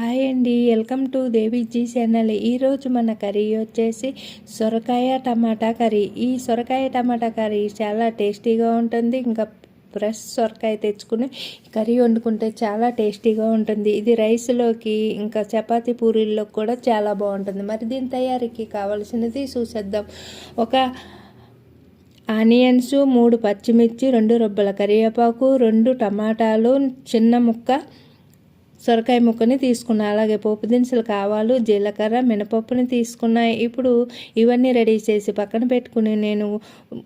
Hi అండి. Welcome to Deviji channel. ఈరోజు మన కర్రీ వచ్చేసి సొరకాయ టమాటా కర్రీ. ఈ సొరకాయ టమాటా కర్రీ చాలా టేస్టీగా ఉంటుంది. ఇంకా ఫ్రెష్ సొరకాయ తెచ్చుకుని కర్రీ వండుకుంటే చాలా టేస్టీగా ఉంటుంది. ఇది రైస్లోకి ఇంకా చపాతీ పూరీల్లో కూడా చాలా బాగుంటుంది. మరి దీని తయారీకి కావాల్సినది చూసేద్దాం. ఒక ఆనియన్స్ మూడు పచ్చిమిర్చి రెండు రొబ్బల కరివేపాకు రెండు టమాటాలు చిన్న ముక్క సొరకాయ ముక్కని తీసుకున్నా అలాగే పోపు దినుసులు కావాలు జీలకర్ర మినపప్పుని తీసుకున్నాయి ఇప్పుడు ఇవన్నీ రెడీ చేసి పక్కన పెట్టుకుని నేను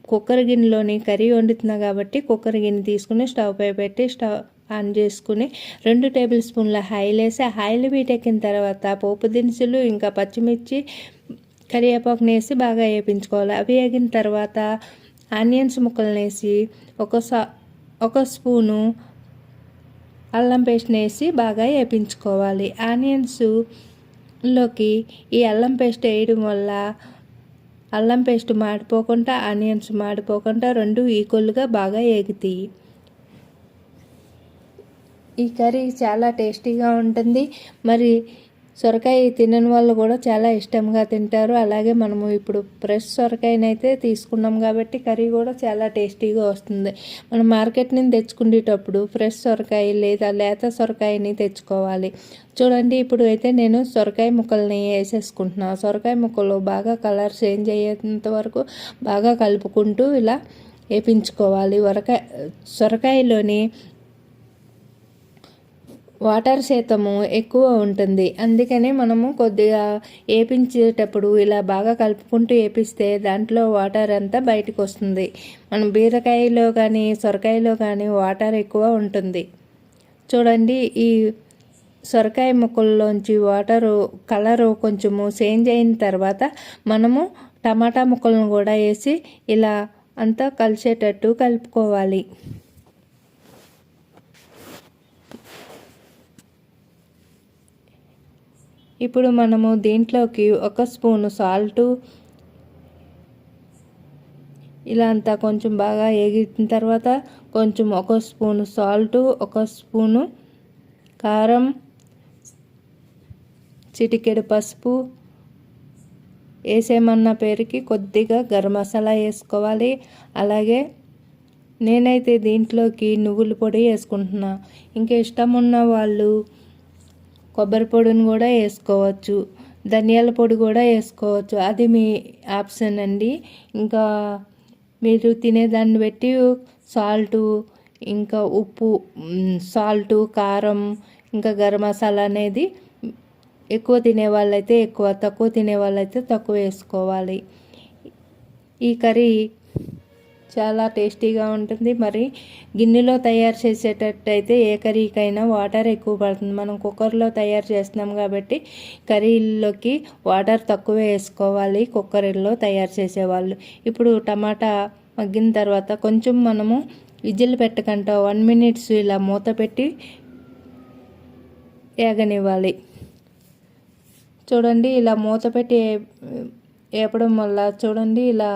కుక్కర్ గిన్నెలోని కర్రీ వండుతున్నా కాబట్టి కుక్కర్ గిన్నె తీసుకుని స్టవ్ పై పెట్టి స్టవ్ ఆన్ చేసుకుని రెండు టేబుల్ స్పూన్ల ఆయిల్ వేసి ఆయిల్ వీటెక్కిన తర్వాత పోపు దినుసులు ఇంకా పచ్చిమిర్చి కరివేపాకుని వేసి బాగా వేయించుకోవాలి అవి వేగిన తర్వాత ఆనియన్స్ ముక్కలను వేసి ఒక ఒక స్పూను అల్లం పేస్ట్ని వేసి బాగా వేపించుకోవాలి. ఆనియన్స్లోకి ఈ అల్లం పేస్ట్ వేయడం వల్ల అల్లం పేస్ట్ మాడిపోకుండా ఆనియన్స్ మాడిపోకుండా రెండు ఈక్వల్గా బాగా ఏగుతాయి. ఈ కర్రీ చాలా టేస్టీగా ఉంటుంది. మరి సొరకాయ తినని వాళ్ళు కూడా చాలా ఇష్టంగా తింటారు. అలాగే మనము ఇప్పుడు ఫ్రెష్ సొరకాయనైతే తీసుకున్నాం కాబట్టి కర్రీ కూడా చాలా టేస్టీగా వస్తుంది. మనం మార్కెట్ నుంచి తెచ్చుకునేటప్పుడు ఫ్రెష్ సొరకాయ లేదా లేత సొరకాయని తెచ్చుకోవాలి. చూడండి ఇప్పుడు అయితే నేను సొరకాయ ముక్కల్ని వేసేసుకుంటున్నాను సొరకాయ ముక్కలు బాగా కలర్ చేంజ్ అయ్యేంత వరకు బాగా కలుపుకుంటూ ఇలా వేపించుకోవాలి. వరకాయ సొరకాయలోని వాటర్ శాతము ఎక్కువ ఉంటుంది. అందుకనే మనము కొద్దిగా వేపించేటప్పుడు ఇలా బాగా కలుపుకుంటూ వేపిస్తే దాంట్లో వాటర్ అంతా బయటకు వస్తుంది. మనం బీరకాయలో కానీ సొరకాయలో కానీ వాటర్ ఎక్కువ ఉంటుంది. చూడండి ఈ సొరకాయ ముక్కల్లోంచి వాటరు కలరు కొంచెము చేంజ్ అయిన తర్వాత మనము టమాటా ముక్కలను కూడా వేసి ఇలా అంతా కలిసేటట్టు కలుపుకోవాలి. ఇప్పుడు మనము దీంట్లోకి ఒక స్పూను సాల్టు. ఇలా అంతా కొంచెం బాగా ఎగిన తర్వాత కొంచెం ఒక స్పూను సాల్టు ఒక స్పూను కారం చిటికెడు పసుపు. వేసేమన్న పేరుకి కొద్దిగా గరం మసాలా వేసుకోవాలి. అలాగే నేనైతే దీంట్లోకి నువ్వుల పొడి వేసుకుంటున్నా. ఇంకా ఇష్టం ఉన్న వాళ్ళు కొబ్బరి పొడిని కూడా వేసుకోవచ్చు. ధనియాల పొడి కూడా వేసుకోవచ్చు. అది మీ ఆప్షన్ అండి. ఇంకా మీరు తినేదాన్ని బట్టి సాల్టు ఇంకా ఉప్పు సాల్టు కారం ఇంకా గరం మసాలా అనేది ఎక్కువ తినే వాళ్ళైతే ఎక్కువ తక్కువ తినే వాళ్ళైతే తక్కువ వేసుకోవాలి. ఈ కర్రీ చాలా టేస్టీగా ఉంటుంది. మరి గిన్నెలో తయారు చేసేటట్టయితే ఏ కర్రీకైనా వాటర్ ఎక్కువ పడుతుంది. మనం కుక్కర్లో తయారు చేస్తున్నాం కాబట్టి కర్రీలోకి వాటర్ తక్కువ వేసుకోవాలి. కుక్కర్లో తయారు చేసేవాళ్ళు. ఇప్పుడు టమాటా మగ్గిన తర్వాత కొంచెం మనము విజిల్ పెట్టకుండా వన్ మినిట్స్ ఇలా మూత పెట్టి వేగనివ్వాలి చూడండి ఇలా మూత పెట్టి వేపడం వల్ల చూడండి ఇలా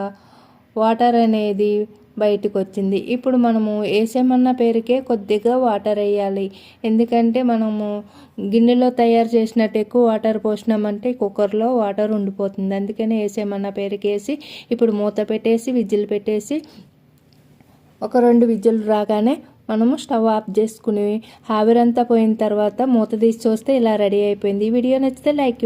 వాటర్ అనేది బయటకు వచ్చింది ఇప్పుడు మనము వేసేమన్న పేరుకే కొద్దిగా వాటర్ వేయాలి. ఎందుకంటే మనము గిన్నెలో తయారు చేసినట్టు ఎక్కువ వాటర్ పోసినామంటే కుక్కర్లో వాటర్ ఉండిపోతుంది. అందుకని వేసేమన్న పేరుకేసి ఇప్పుడు మూత పెట్టేసి విజిల్ పెట్టేసి ఒక రెండు విజిల్ రాగానే మనము స్టవ్ ఆఫ్ చేసుకుని ఆవిరంతా పోయిన తర్వాత మూత తీసి చూస్తే ఇలా రెడీ అయిపోయింది. ఈ వీడియో నచ్చితే లైక్ ఇవ్వండి.